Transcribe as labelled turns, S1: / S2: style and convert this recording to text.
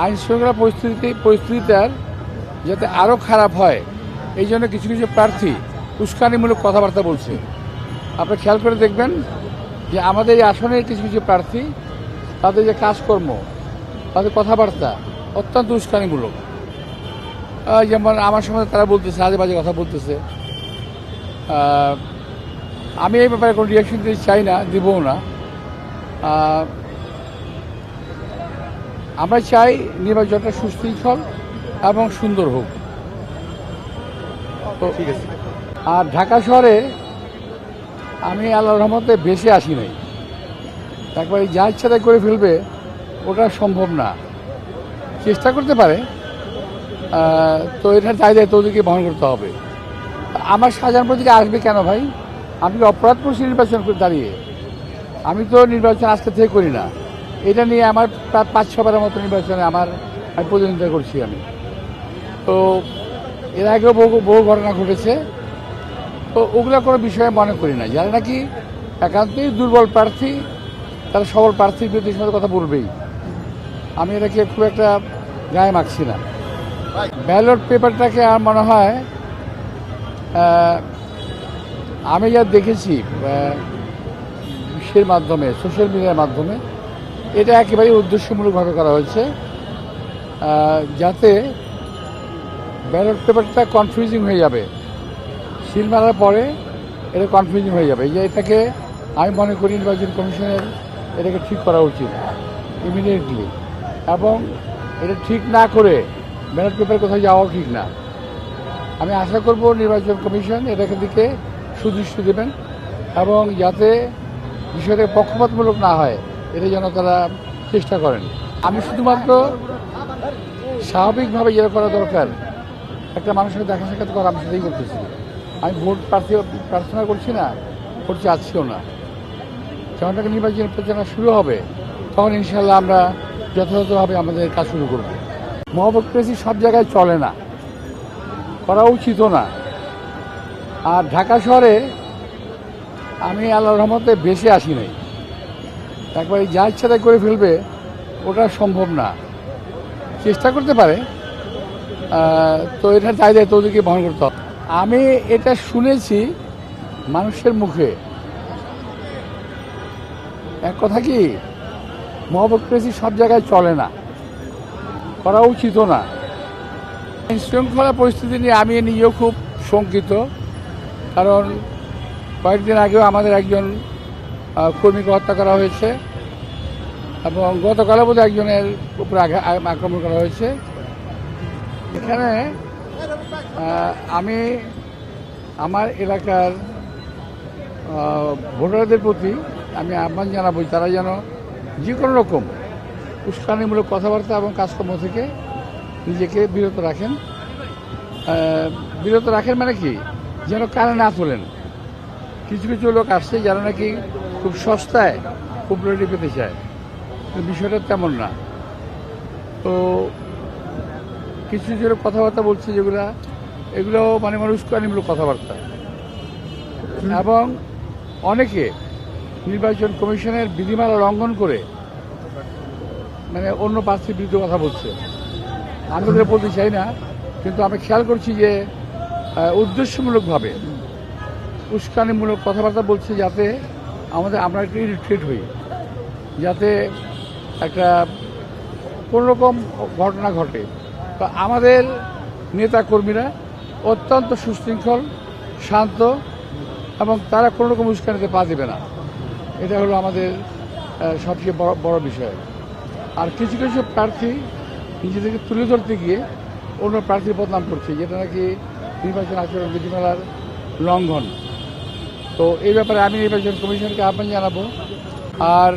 S1: আইন শৃঙ্খলা পরিস্থিতি, পরিস্থিতিটার যাতে আরও খারাপ হয়, এই জন্য কিছু কিছু প্রার্থী উস্কানিমূলক কথাবার্তা বলছে। আপনি খেয়াল করে দেখবেন যে আমাদের এই আসনের কিছু কিছু প্রার্থী, তাদের যে কাজকর্ম, তাদের কথাবার্তা অত্যন্ত উস্কানিমূলক। যেমন আমার সঙ্গে তারা বলতেছে, আজে বাজে কথা বলতেছে। আমি এই ব্যাপারে কোনো রিয়াকশন দিতে চাই না, দিবও না। আমরা চাই নির্বাচনটা সুশৃঙ্খল এবং সুন্দর হোক। তো ঠিক আছে। আর ঢাকা শহরে আমি আল্লাহ রহমতে বেশি আসি নাই। একবারে যা ইচ্ছা তাই করে ফেলবে ওটা সম্ভব না। চেষ্টা করতে পারে। তো এটা দায় দায়িত্ব ওদেরকে বহন করতে হবে। আমার সাজান প্রতিকে আসবে কেন ভাই? আমি অপরাধ করছি নির্বাচন করে দাঁড়িয়ে। আমি তো নির্বাচন আজকে থেকে করি না। এটা নিয়ে আমার প্রায় পাঁচ ছবারের মতো নির্বাচনে আমার, আমি প্রতিনিধিত্ব করছি আমি। তো এর আগেও বহু বহু ঘটনা ঘটেছে। তো ওগুলো কোনো বিষয়ে মনে করি না। যারা নাকি একান্তই দুর্বল প্রার্থী, তারা সবল প্রার্থীর বিরুদ্ধে কথা বলবেই। আমি এটাকে খুব একটা গায়ে মাখছি না। ব্যালট পেপারটাকে আমার মনে হয় আমি যা দেখেছি বিশ্বের মাধ্যমে, সোশ্যাল মিডিয়ার মাধ্যমে এটা একেবারে উদ্দেশ্যমূলকভাবে করা হয়েছে। যাতে ব্যালট পেপারটা কনফিউজিং হয়ে যাবে। সিল মারার পরে এটা কনফিউজিং হয়ে যাবে। যে এটাকে আমি মনে করি নির্বাচন কমিশনের এটাকে ঠিক করা উচিত ইমিডিয়েটলি এবং এটা ঠিক না করে ব্যালট পেপার কোথাও যাওয়াও ঠিক না। আমি আশা করব নির্বাচন কমিশন এটাকে দিকে সুদৃষ্টি দেবেন এবং যাতে বিষয়টা পক্ষপাতমূলক না হয় এটা যেন তারা চেষ্টা করেন। আমি শুধুমাত্র স্বাভাবিকভাবে যেটা করা দরকার। একটা মানুষের দেখা সাক্ষাৎ করা আমি সেটাই করতেছি। আমি ভোট প্রার্থী প্রার্থনা করছি না, ভোট চাচ্ছিও না। যখন নির্বাচন প্রচারণা শুরু হবে, তখন ইনশাল্লাহ আমরা যথাযথভাবে আমাদের কাজ শুরু করব। মহাবক্রেসি সব জায়গায় চলে না। করা উচিতও না। আর ঢাকা শহরে আমি আল্লাহ রহমতে বেশি আসি নাই। একবারে যা ইচ্ছা তাই করে ফেলবে, ওটা সম্ভব না। চেষ্টা করতে পারে। তো এটা দায় দায়িত্ব ওদেরকে বহন করতে হবে। আমি এটা শুনেছি মানুষের মুখে। এক কথা কি? মহাবক্রেসি সব জায়গায় চলে না। করা উচিতও না। শৃঙ্খলা পরিস্থিতি নিয়ে আমি নিজেও খুব শঙ্কিত। কারণ কয়েকদিন আগেও আমাদের একজন কর্মীকে হত্যা করা হয়েছে এবং গতকালও বোধহয় একজনের উপরে আক্রমণ করা হয়েছে। এখানে আমি আমার এলাকার ভোটারদের প্রতি আমি আহ্বান জানাব তারা যেন যে কোনো রকম উস্কানিমূলক কথাবার্তা এবং কাজকর্ম থেকে নিজেকে বিরত রাখেন। বিরত রাখেন মানে কি? যেন কানে না তোলেন। কিছু কিছু লোক আসছে যারা নাকি খুব সস্তায় খুব পপুলারিটি পেতে চায়। বিষয়টা তেমন না। তো কিছু কিছু কথাবার্তা বলছে যেগুলা এগুলো মানে মানুষ উস্কানিমূলক কথাবার্তা। এবং অনেকে নির্বাচন কমিশনের বিধিমালা লঙ্ঘন করে মানে অন্য প্রার্থীর বিরুদ্ধে কথা বলছে। আমি ওদের বলতে চাই না কিন্তু আমি খেয়াল করছি যে উদ্দেশ্যমূলকভাবে উস্কানিমূলক কথাবার্তা বলছে যাতে আমাদের, আমরা একটু ইরিটেট হই। যাতে একটা কোনো রকম ঘটনা ঘটে। তো আমাদের নেতা কর্মীরা অত্যন্ত সুশৃঙ্খল, শান্ত এবং তারা কোনো রকম উস্কানিতে পা দেবে না। এটা হলো আমাদের সবচেয়ে বড় বড় বিষয়। আর কিছু কিছু প্রার্থী নিজেদেরকে তুলে ধরতে গিয়ে অন্য প্রার্থীর বদনাম করছে, যেটা নাকি নির্বাচন আচরণ বিধিমালার লঙ্ঘন। তো এই ব্যাপারে আমি নির্বাচন কমিশনকে আহ্বান জানাব আর